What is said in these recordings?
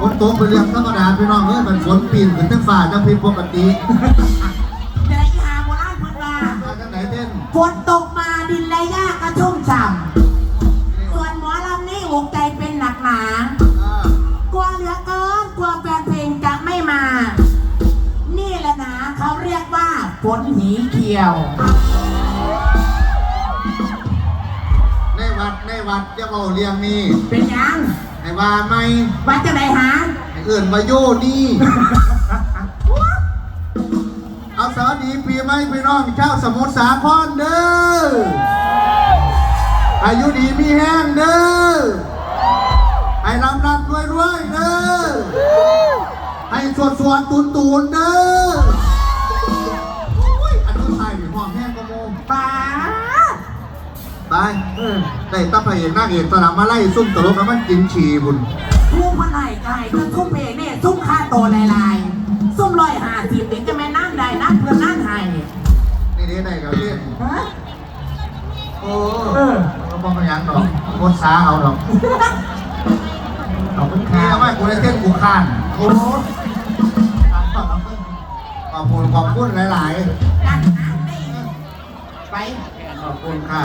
ฝนตกเป็นเรื่องธรรมดาพี่น้องเอ้ยมันฝนปีนขึ้นทั้งฝ่าจังผิดปกติเดี๋ยวอีหาโบราณเพิ่นว่ามาจังไหนเต้นฝนตกมาดินและหญ้ากระชุ่มฉ่ำส่วนหมอลำนี่อกใจเป็นหนักหนา อ่ากลัวเหลือเกินกลัวแฟนเพลงจะไม่มา นี่แหละนะเขาเรียกว่าฝนหีเขียว ในวัดในวัดจะเอาเรียงนี่เป็นยัง ไอ้ว่าไม่วัดจะไหนหาไอ้เอื่นมาโยนี่ เอาสวัสดีปีใหม่พี่น้องเจ้าสมุทรสาครเด้อ อายุดีมีแห้งเด้อ ให้รำรำรวยรวยเด้อ ให้สวดสวดตูนตูนเด้อโอ้ยอันนี้ไทยหอมแห้งกระโมงป้าไป ได้ตั้งพระเอกนางเอกตอนหลังมาไล่ซุ่มตลกแล้วมันกินฉี่บุญทุ่มพันไหนไก่ก็ทุ่มเพลงนี่ทุ่มค่าโตลายลายๆซุ่มลอยหาสิบนี่จะแม่นั่งได้นั่งเพื่อนนั่งไห้นี่ได้ได้กับเล่นฮะโอ้เออก็บอกกันยังดอกกดสาเอาดอกขอบคุณนี่ค่ะเอาไว้กูได้เต้นกูข้านโอ้ขอบคุณขอบคุณหลายดันน้ำได้ไปๆ ขอบคุณค่ะ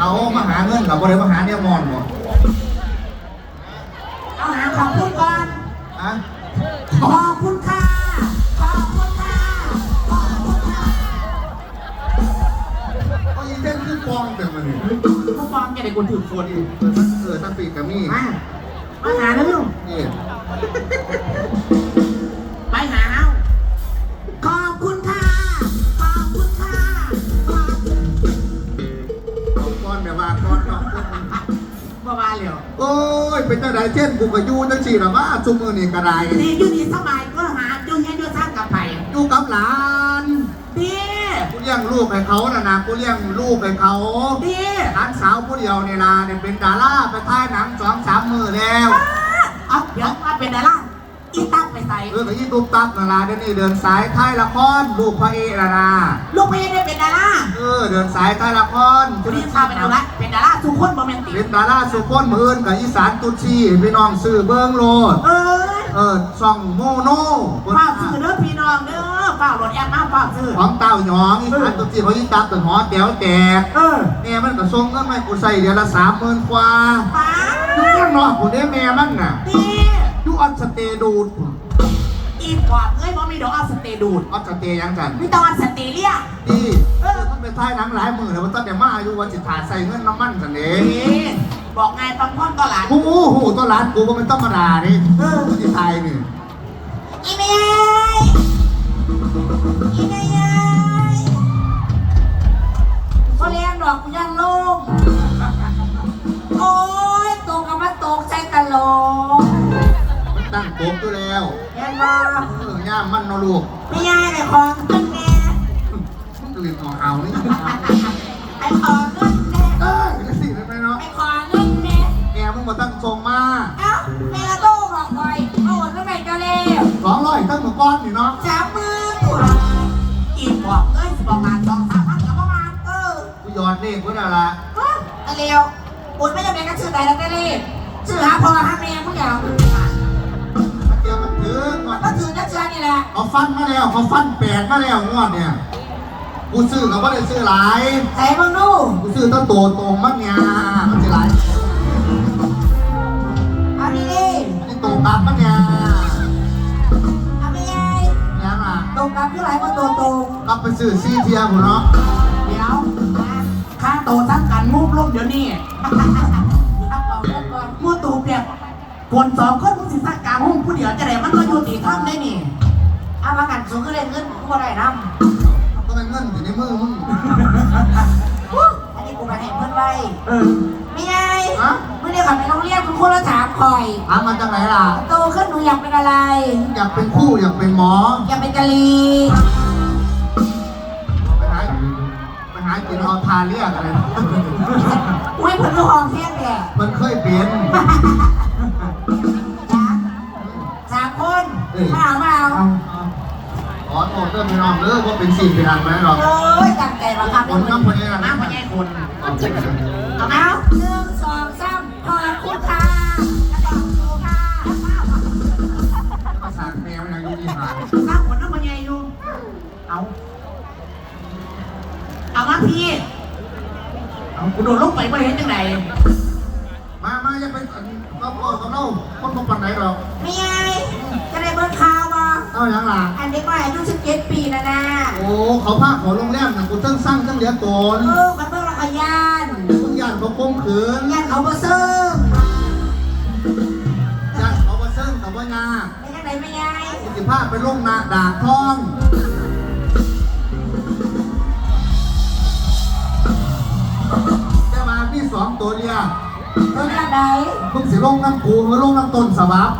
เอามาหาเงินกับบริมาหาเนี่ยมอนบ่เอาหาขอบคุณก่อนอะขอบคุณค่ะขอบคุณค่ะขอบคุณค่ะก็ยีเต้นขึ้นฟองเต็มเลยนี่ผู้ฟังแกได้คนถือคนเออตั้งปีกกับมี่มามาหาแล้วลูกนี่ บบว่าก้อนเนาะบ่มาเหลียวโอ้ยเป็นจังไดเช่นกูกับยูจังสี่ละว่าจุมือนี่กระไดดีอยู่ดีสบายก็หาอยู่เงี้ยอยู่สร้างกับไผ่อยู่กับหลานดีกูเลี้ยงลูกให้เขาน่ะนะกูเลี้ยงลูกให้เขาดีหลานสาวผู้เดียวนี่ล่ะเนี่ยเป็นดาราไปถ่ายหนังสองสามมือแล้วเอาเดี๋ยวมาเป็นอะไรล่ะอีตั้ง ไปใส่เออกับยี่ตุ๊บตับนั่นล่ะเดี๋ยวนี้เดินสายถ่ายละครลูกพระเอกน่ะนะลูกเพย์ได้เป็นดาราเออเดินสายถ่ายละครจุดีพาไปเอาละเป็นดาราทุกคนโมเมนติเป็นดาราสุพนมืออื่นกับอีสานตุชีพี่น้องซื้อเบิ้งโลดเอ้ยเออซ่องโมโนฝากซื้อเด้อพี่น้องเด้อฝากรถแอมมาฝากซื้อของเต้าหยองอีสานตุชีเขายิ่งตับแต่หอแต๋วแตกเออแม่มันก็ส่งเงินมาให้กูใส่เดือนละสามหมื่นกว่าป้าอยู่ข้างนอกผมได้แม่มันน่ะดีอยู่ออนสเตย์ดูด อีกว่าเอ้ยบ่มีดอกเอาสเตย์ดูดออสเตย์ยังกันมีตอนสเตเลียดีเออมันเป็นท้ายหนังหลายหมื่นแล้วมันต้องแต่มาอายุวันสิทธาใส่เงินน้ำมันกันเองนี่บอกไงฟังพ่อนตลาดกูโอ้โหตัวร้านกูก็เป็นธรรมาดาดิเออกูสิไทยนี่อีเมย์อีเมย์ก็เลี้ยงดอกยังลงโอ้ยตกกับมาตกใจตลกตั้งโต๊ะอยู่แล้ว เห็นบ่เออย่ามมันเนาะลูกไม่ยายไอ้ของขึ้นแน่มันตื่นของเอานี่ไอ้ของขึ้นแน่เออจะสิได้ไหมเนาะไอ้ของขึ้นแน่แกมึงมาตั้งทรงมาเอ้าเมลาโต้บอกหน่อยโอ้ทำไมก็เร็วสองร้อยตั้งหัวก้อนนี่เนาะสามมืออีกบอกเอ้ยประมาณสองสามพันกับประมาณเออกูหยอดเลขกูน่ะละไอ้เร็วอุดไม่จำเป็นก็ชื่อใดแล้วได้เลยชื่อหาพอหาแม่มึงอย่าง เขาฟันมาแล้วเขาฟันแปดมาแล้วงวดเนี่ยกูซื้อเขาไม่ได้ซื้อหลายใส่มึงดูกูซื้อตั้งโตตรงมันเนี่ยมันจะหลายเอาดีนี่โตกลับมันเนี่ยๆเอาไม่ยายยังอะตรงกับคือไรว่าตัวตรงกลับไปซื้อซีเทียผมเนาะเดี๋ยวค่าโตทั้งกันมุบลงเดี๋ยวนี้มูตูเปียกคนสองคนมึงสิสักกลางห้องผู้เดียวจะไหนมันก็อยู่ตีท่อมได้นี่เอามากันสูงก็เลยเงินกูได้นำก็เป็นเงินอยู่ในมือมึงอันนี้กูมาให้เพื่อนไว้เออไม่ไงฮะไม่ได้ขับไปโรงเรียนคุณครูแล้วถามคอยถามมาจากไหนล่ะ โตขึ้นหนูอยากเป็นอะไร อยากเป็นคู่อยากเป็นหมอ อยากเป็นกะลีไปหาไปหากินเอาทาเรียกอะไรอุ้ยผลลูกอองเทียนแก่มันเคยเปลี่ยนจ้าสามคนมาเอามาเอา ขอโทษด้วยพี่น้องเด้อว่าเป็นสิ่งเป็นอันไหมเราโอ้ยตั้งใจราครับคนก็คนนี้นะนะคนใหญ่คนขอบคุณครับเอาหนึ่งสองสามขอบคุค่ะขอบคุณค่ะภาษาแมวนะยุ่งยากข้าวคนน้ำงคนใหญ่อยู่เอาเอามาพี่เอากูโดนลงไปไปเห็นจังไหนมามาอย่าไปก็ก็เล่าคนบ่ปันไหนหราไม่ใช่ เอาอย่างล่ะอันเด็กน้อยอายุ17ปีนะนะโอ้เขาพาขอโรงแรมน่ะกูตั้งสร้างตั้งเหลียโตนเออมันเบิ่งและขยานมึงย่านเขาคมขืนยานเขาบ่ซึ้งย่านเขาบ่เซิงเขาบ่ยากไม่จังไดไม่ไงกูสิพาไปลงนาดากท้องแต่มาพี่สองตัวเนี่ยเบิ่งจังไดมึงสิลงน้ำกูหรือลงน้ำต้นสวับ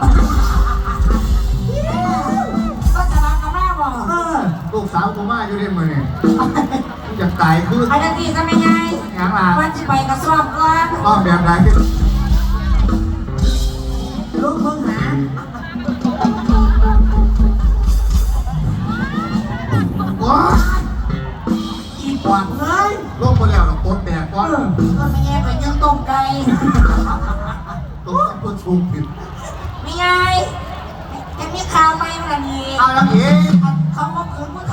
ลูกสาวกูมาอยู่ได้มือนี่มึงจะตายขึ้นอันนั้นที่จะไม่ไงอย่างล่ะวันสิไปกระทรวงก่อนต้องแบบไหนลูกมึงหาว้าอีปอบเอ้ยลงไปแล้วเราปนแดกก่อนเออไม่ไงไปยังต้มไก่ตัวต้องตัวชูผิดไม่ไงยังมีข่าวไหมวันนี้เอาแล้วเอง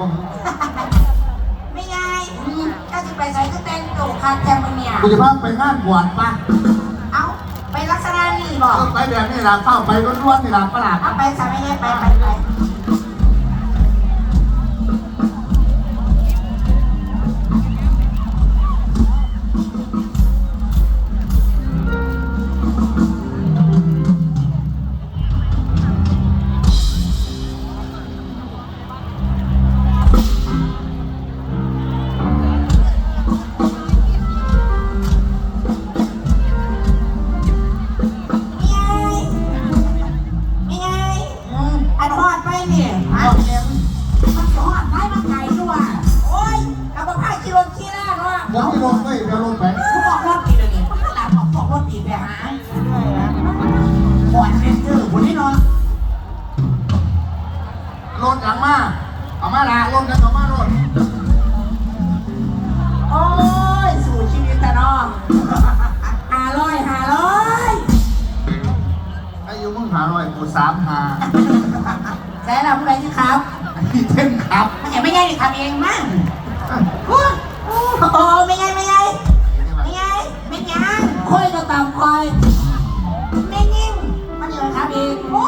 ลงไหนวะไม่ไงก็จะไปใส่ก็แต่งตัวคาแทมเนี่ย กูจะพาไปงานบวชปะเอาไปลักษณะนี้บอเอกอไปแบบนี้ล่ะเข้าไปล้วนๆนี่ล่ะประหลาด เอาไปสาไม่ไงไปไปไป ทำเองมั้งโอ้โอ้ไม่ไงไม่ไงไม่ไงไม่ยังค่อยก็ตามคอยไม่ยิ่งมันอยู่ครับเองโอ้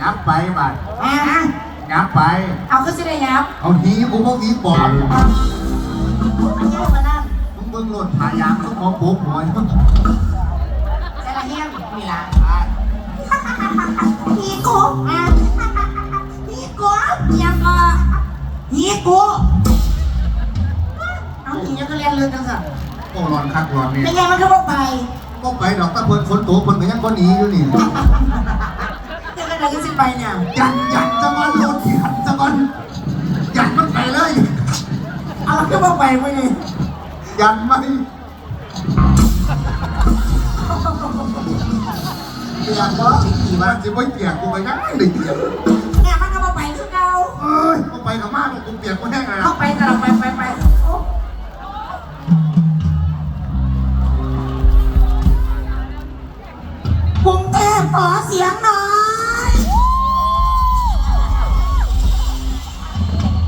งับไปบัดอะงับไป เอาขึ้นสิได้ยับเอาหีกูพวกหีปอบมันเยอะมานั่นมึงเบิ่งรถหายางต้องขอปุ๊บหน่อยแต่ละเฮี้ยงมีละฮีโก้อะฮีโก้ยังก็ฮีโก้เอาฮียังก็เรียนเรื่องจังสันโอ้ร้อนคักร้อนนี่ไม่ไงมันก็บอกไปก็ไปดอกตะเพิ่นฝนตกเพิ่นก็ยังบ่หนีอยู่นี่จะกันอะไรกันสิไปเนี่ยยันยันจะมารถยันจะมันยันมันไปเลยเอาแล้วก็บอกไปไปเลยยันไม่เปียกบ่ขี่มาสิบ่เปียกกูไปยังไม่ได้เปียกเนี่ยมันก็ กูไปกับมากกูเปียกกูแห้งเลยเข้าไปแต่เราไปไปไปโอ้กรุงเทพขอเสียงหน่อย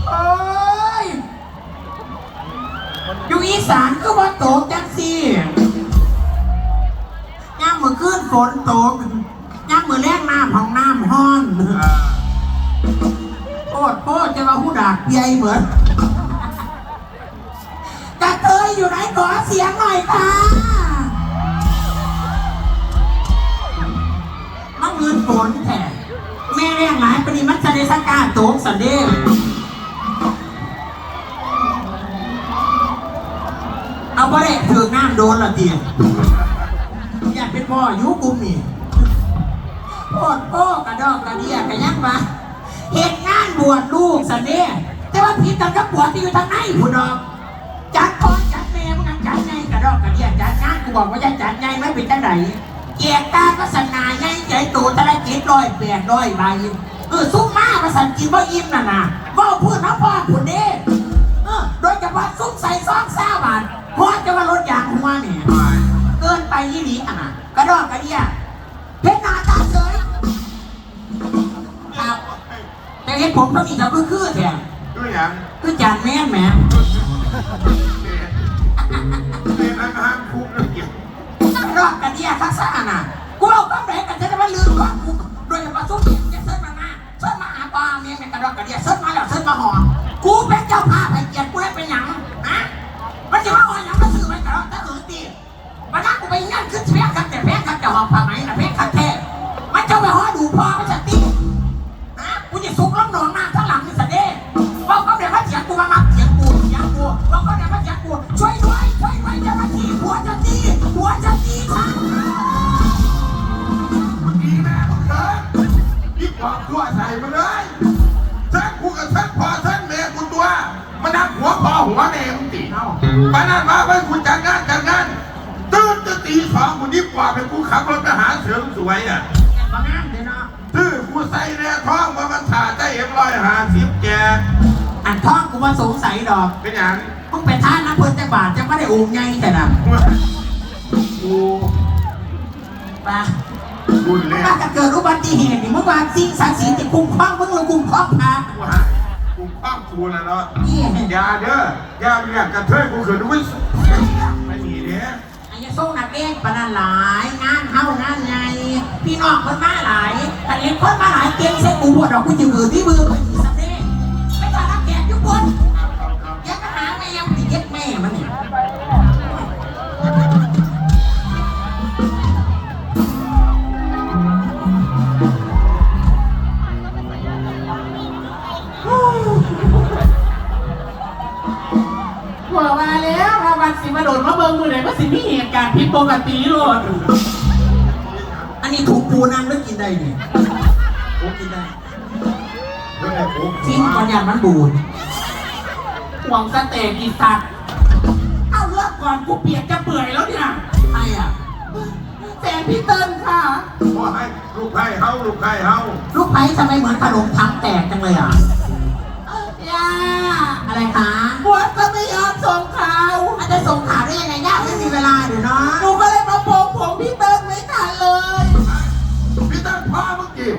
เอ้ยอยู่อีสานก็ว่าตกจังสิย่างมือขึ้นฝนตก มาหูดักใหญ่เหมือนกระเทยอยู่ไหนขอเสียงหน่อยค่ะมันเงินฝนแท้แม่เรียกหลายปนีมันจะได้สักการตกสันเด้เอาไปเลยถือน้ำโดนละเตียอยากเป็นพ่ออยุกุมนี่โคตรโป้กระดอกกระเดียกระยังมาเหตุงานบวชลูกสันเนี่ยแต่ ว่าผิดกันกับบวชที่อยู่ทางไหนผู้ดอกจัดพ่อจัดแม่มึงยังจัดไงกระดอกกระเดียจัดงานกูบอกว่าจะจัดไงไม่เป็นจังไหนแจกตาก็สนาไงใจตูตะละจ็ดร้อยแปดร้อยใบเออซุ้มมามาสั่นกินว่าอิ่มน่ะนะว่าพูดนะพ่อพูดเด้เออโดยเฉพาะซุ้มใส่ซองซ่าบาทเพราะจะมาลดยางหัวเนี่ยเกินไปยี่หลีอะนะกระดอกกระเดียเพชรนาตาเสยแต่เห็นผมเท่านี้ก็คือคือแท้ ด้วยอย่างคือจานแม่นแหมเป็นอาหารคุกนักเก็บกระดอกกระเดียทักษะน่ะกูเอาความแรงกันจะมาลืมว่ากูโดยเฉพาะซุ้มเนี่ยจะเสิร์ฟมาหน้าเสิร์ฟมาหาปลาเมียเป็นกระดอกกระเดียเสิร์ฟมาแล้วเสิร์ฟมาหอกูเป็นเจ้าภาพให้เกียรติกูได้เป็นหยังฮะมันจะมาหอหยังมาซื้อไปกระดอกตะเอือตีมานั่งกูไปนั่งขึ้นเพียงครับแต่เพียงครับจะหอบผ้าไหมนะเพียงครับแท้มันจะไปหอดูพ่อมันจ อหัวแม่มึงตีมานั่นมาไว้กูจัดงานจัดงานตื่นจะตีสองกูยิ่งกว่าเป็นกูขับรถไปหาเสือสวยอะบางงานเด้เนาะตื้อกูใส่แน่ท้องว่ามันขาดได้เอ็มร้อยหาสิบแกอันท้องกูมาสงสัยดอก เป็นอย่างมึงไปท่าน้ำเพิ่นจะบาทจะไม่ได้อูมไงแต่น่ะกูไปบุญเลยถ้าจะเกิดอุบัติเหตุนี่เมื่อวานสิ่งศักดิ์สิทธิ์ที่คุ้มครองมึงหรือคุ้มครองพระกูหากูคว้าง กูแล้วเนาะนี่อย่าเด้ออย่าเรียกกระเทยกูเขินอุ้ยไม่มีเด้ออันนี้ส่งนักเองปานนันหลายงานเฮางานไงพี่น้องคนมาหลายแต่เห็นคนมาหลายเก่งใส่กูบวชดอกกูจะมือที่มือ บิ่งมือไหนว่าสิมีเหตุการณ์ผิดปกติโลดอันนี้ถูกปูนั่งแล้วกินได้เนี่ยโอ้กินได้เดี๋ยวไอ้กูทิ้งก่อนยานมันบูดห่วงสเต็กอีสัตว์เอาเลิกก่อนกูเปียกจะเปื่อยแล้วเนี่ยใครอะแฟนพี่เติ้ลค่ะขอให้ลูกไผ่เฮาลูกไผ่เฮาลูกไผ่ทำไมเหมือนขนมถังแตกจังเลยอะย่า อะไรคะปวดก็ไม่ยอมส่งข่าวอาจจะส่งข่าวได้ยังไงย่าไม่มีเวลาเดี๋ยวนะหนูก็เลยมาโปงผมพี่เติ้ลไม่ทันเลยพี่ตั้งพ่อเมื่อกี้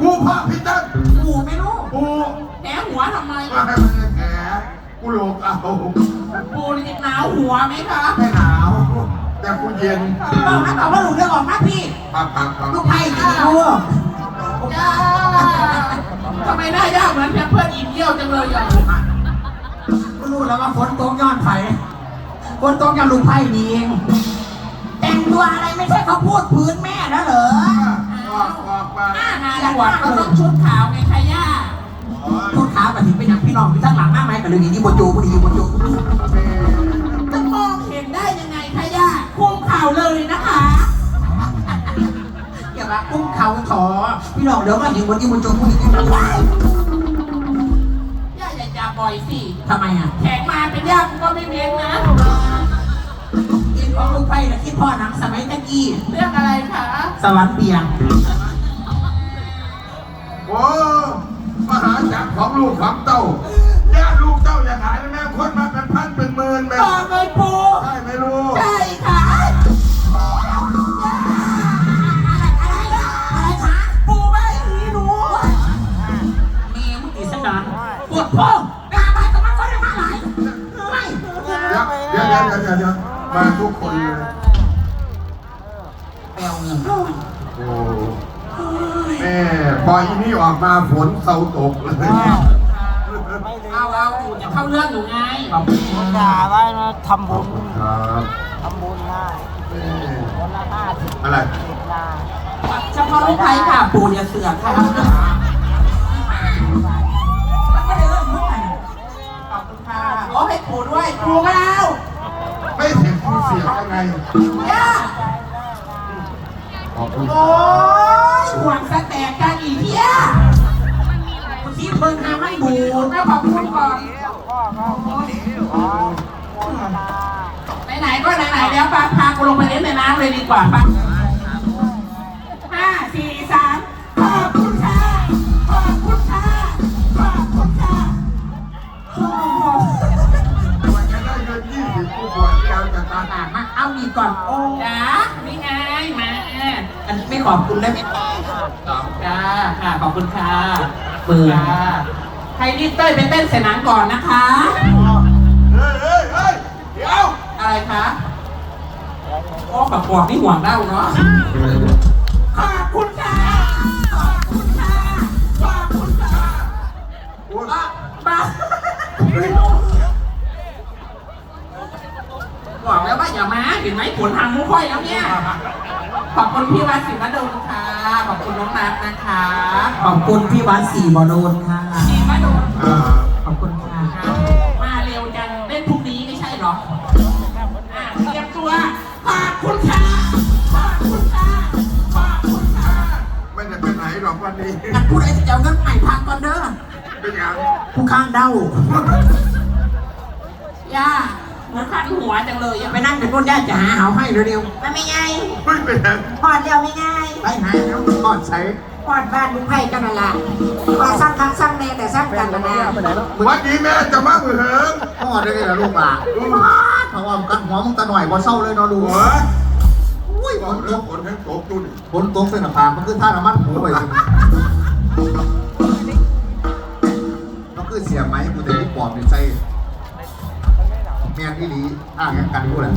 กูพ่อพี่ตั้งกูไม่รู้กูแหนหัวทำไมมาให้มันแก่กูโลกเอาปูนี่หนาวหัวไหมคะไม่หนาวแต่กูเย็นบอกนะบอกว่าหนูเรื่องออกนะพี่ปับปับปับลูกไผ่ดีลูกจ้าทำไมหน้ายากเหมือนเพื่อนอิ่มเยี่ยวจังเลยอะ ก็รู้แล้วว่าฝนตกย้อนไผ่ฝนตกย้อนลูกไผ่นี่เองแต่งตัวอะไรไม่ใช่เขาพูดพื้นแม่แล้วเหรอออกออกมาหน้างานบวชก็ต้องชุดขาวไงคะย่าโอ้ยชุดขาวแบบนี้เป็นอย่างพี่น้องพี่ทั้งหลังหน้าไม้กับเรื่องนี้โบโจบุรีโบโจแม่จะมองเห็นได้ยังไงคะย่าคุ้มข่าวเลยนะคะอย่ามาคุ้มเขาถอพี่น้องเดี๋ยวมาเห็นวันนี้บุญจงบุรี ย่าอย่าจับบ่อยสิทำไมอะ แขกมาเป็นย่ากูก็ไม่เว้นนะ กินของลูกไปนะคิดพ่อหนังสมัยตะกี้ เรื่องอะไรคะสวรรค์เปียงโอ้มาหาจักของลูกของเต้าญาติลูกเต้าอย่าหายนะแม่คนมาเป็นพันเป็นหมื่นแม่ต่อเลยปูใช่ไหมลูกใช่ค่ะอะไรคะปูไม่รู้เมียมึงอีสนานปวดพ่อ ดี๋ยวเดี๋ยวเดี๋ยวเดี๋ยวเดี๋ยวมาทุกคนเลยแปลเงินโอ้แม่ปล่อยอีนี่ออกมาฝนเสาตกเลยเอาเอาอยู่จะเข้าเรื่องอยู่ไงขอบคุณด่าไว้นะทำบุญครับทำบุญได้แม่คนละห้าสิบอะไรสิบได้เฉพาะลูกไผ่ค่ะ ปู่อย่าเสือกค่ะขอบคุณค่ะโอ้ให้ปู่ด้วยปู่ก็เอาไม่เสียง รย่โอ้ยหวงแตกกันอีเพี้ยกูซีเพิ่งทำให้บูดแล้วขอบคุณก่อนไหนๆก็ไหนๆแล้วพาพากูลงไปเล่นในน้ำเลยดีกว่าปะ มาเอาอีกก่อน โอ้จ้านี่ไงมาอันนี้ไม่ขอบคุณได้ไหมจ้าค่ะ ขอบคุณค่ะเบื่อให้ดิเต้ยไปเต้นเสยหนังก่อนนะคะ เฮ้ยเฮ้ยเฮ้ยเดี๋ยว อะไรคะโอ้แบบปวดนี่ห่วงเล่าเนาะ ขอบคุณค่ะ ขอบคุณค่ะ ขอบคุณค่ะโอ้ยบ้า บ้าบอกแล้วว่าอย่ามาเห็นไหมผลทางมุ้งค่อยแล้วเนี่ย ขอบคุณพี่วัดศิวดลค่ะ ขอบคุณน้องนัทนะคะ ขอบคุณพี่วัดสี่บอโดนค่ะ ศิวดลอ่าขอบคุณค่ะ มาเร็วจังเล่นพรุ่งนี้ไม่ใช่เหรออะเตรียมตัวขอบคุณค่ะขอบคุณค่ะขอบคุณค่ะไม่ได้ไปไหนหรอกวันนี้กันพูดไอ้เจ้าเงินใหม่พักก่อนเด้อเป็นอย่างผู้ข้างเด้าย่า เหมือนคันหัวจังเลยอะไปนั่งเป็นคนญาติจะหาเอาให้เร็วมันไม่ไงไม่เป็นอย่างพอดเดียวไม่ง่ายๆไปหาเอาทอดใช้พอดบ้านลุงไผ่กันนั่นแหละว่าสร้างครั้งสร้างแน่แต่สร้างกันนะนะวันนี้แม่จะมามือเหิงทอดได้เลยนะลูกหลานเพราะว่ากันหัวมึงตะหน่อยบ่เศร้าเลยเนาะดูหัวอุ้ยบฝอกนตเรื่องกฝนทั้งตกดูนี่ฝนตกเส้นหน้าผากมันคือท่าน้ำมันหูไปสิมันคือเสียไหมกูแต่ที่ปอบในใจ แม่นที่ดีอ้างยังกันกูแหละ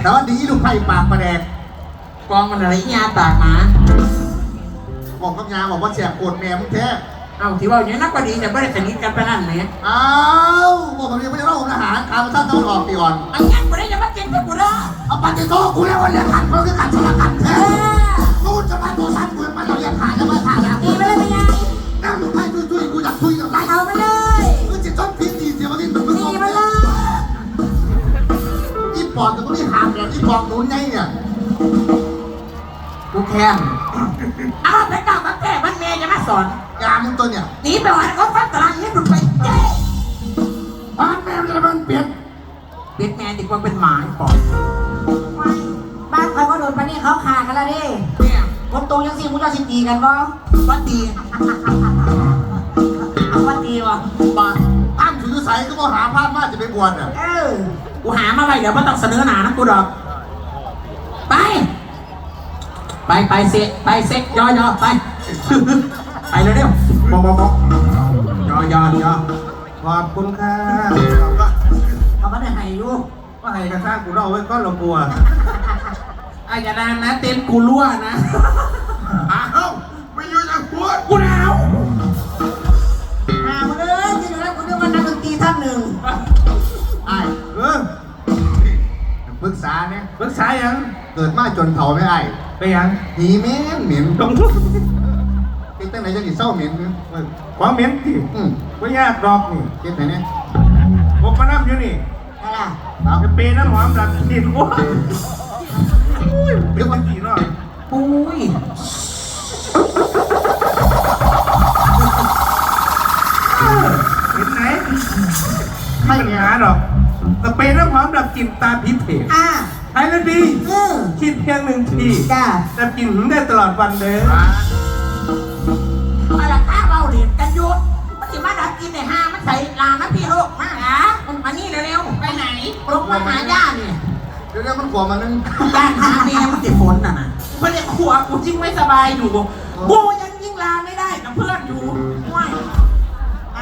แต่ว่าดีลูกไผ่ปากประแดกกองมันอะไรยาตากหมาบอกกับยาบอกว่าเสียโกรธแม่มึงแท้เอาที่ว่าอย่างนักก็ดีแต่ไม่ได้สนิทกันไปนั่นไหมอ้าวบอกแบบนี้ไม่ได้เล่าอาหารขามันท่านต้องออกตีอ่อนอันยังไม่ได้จะมาเก่งกับกูเด้อเอาปฏิโตกูแล้ววันเรียกขันมันคือขันสลักกันแท้กูจะมาตัวสั้นกูมาเราเรียกขาจ อีปอดกับกูนี่ห่างเนี่ยอีปอดหนุนไงเนี่ยกูแค้นเอาไปกลับมาแก้มันเมย์จะมาสอนยามึงตัวเนี่ยหนีไปวันก็ฟัดตารางนี้หลุดไปเจ๊บ้านแม่มันจะมันเปลี่ยนเป็ดแม่ดีกว่าเป็นหมาก่อนบ้านเขาก็โดนปะนี่เขาขากันแล้วดิเนี่ยคนตรงยังสี่มุ้งจะสิตีกันบ่วัดดีเอาว่าตีวะบ้า นอ้ามถือสายก็มาหาพลาดมากจะไปบวชอะเออกูหามาไว้เดี๋ยวไม่ต้องเสนอหนานะกูดอก ไป ไปไปเสะไปเซ็กยอยอไป ไปเร็วๆบอกบอกบอกยอยอยอขอบคุณค่ะเขาไม่ได้ให้อยูว่าให้กระซ่างกูเล่าไว้ก็เรากลัวอาอย่านานนะ เต็นท์กูรั่วนะอ้าวไม่อยู่อย่างหัวกูหนา ท่านหนึ่งไอ้เออปรึกษาเนี่ยปรึกษายังเกิดมาจนเผาไม่ไอ้ไปยังหีเหม็นเหม็นตรงเป็นตั้งไหนจะกินเศร้าเหม็นเนี่ยความเหม็นที่อืมก็ยากดอกนี่เก็บไหนเนี่ยผมมานั่อยู่นี่นั่นแหละเอาจะเปย์น้ำหอมดักกลิ่นโอ้ยอุ้ยเป็นวันกี่เนาะปุ้ย เห็นไหน ไม่มีปัญหาหรอกแต่เปย์น้ำหอมดับกลิ่นตามพิเศษอ่าใช้แล้วดีเออคิดเพียงหนึ่งทีจ้าแต่กลิ่นถึงได้ตลอดวันเด้อเอาละข้าเบาเหรียญกันหยุดมันสิมาดับกินในห้ามันใส่ลานะพี่ลูกมาหามันมานี่เร็วๆไปไหนปลุกมาหาย่านี่เดี๋ยวๆมันขวมันนึงย่านหาแม่มันติดฝนน่ะนะเพราะเนี่ยขัวกูยิ่งไม่สบายอยู่กูยังยิ่งลาไม่ได้กับเพื่อนอยู่ว้าย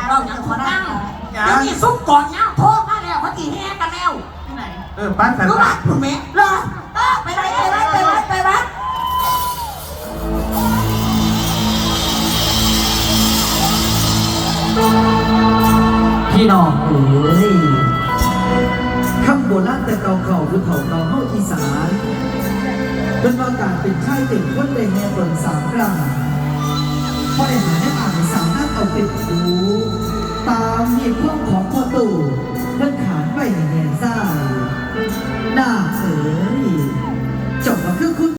เราอย่างถูกตั้ง เดี๋ยวนี้ซุปก่อนเนี้ยโทษมาแล้วพัตีแห่กันแล้วที่ไหนเออป้าสันรู้ละป่ะคุณเมย์เหรอเออไปไหนไปวัดไปวัดไปวัดพี่น้องเอ๋ยคำโบราณแต่เก่าเก่าคือเขาเก่าเฮาอีสานเป็นว่าการเป็นชายเด็กคนได้แห่ตนสามครั้งพอได้หาได้อ่านสามารถเอาเป็นดูตาวเสียงพ่องของพ่อตู่เพื่นขานไปเงียซ่าด่าเอ๋ยจบมาคือคุณ